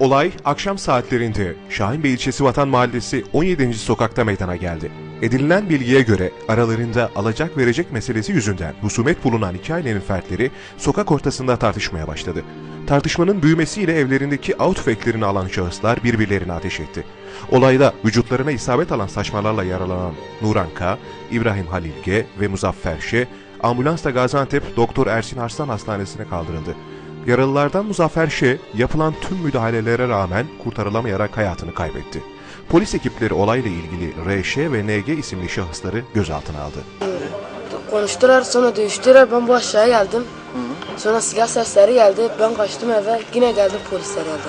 Olay akşam saatlerinde Şahinbey ilçesi Vatan Mahallesi 17. sokakta meydana geldi. Edinilen bilgiye göre aralarında alacak verecek meselesi yüzünden husumet bulunan iki ailenin fertleri sokak ortasında tartışmaya başladı. Tartışmanın büyümesiyle evlerindeki av tüfeklerini alan şahıslar birbirlerine ateş etti. Olayda vücutlarına isabet alan saçmalarla yaralanan Nuran K, İbrahim Halil G ve Muzaffer Ş, ambulansla Gaziantep Doktor Ersin Arslan Hastanesi'ne kaldırıldı. Yaralılardan Muzaffer Ş, yapılan tüm müdahalelere rağmen kurtarılamayarak hayatını kaybetti. Polis ekipleri olayla ilgili RŞ ve NG isimli şahısları gözaltına aldı. Konuştular sonra dövüştüler ben bu aşağıya geldim. Sonra silah sesleri geldi ben kaçtım eve yine geldi polisler geldi.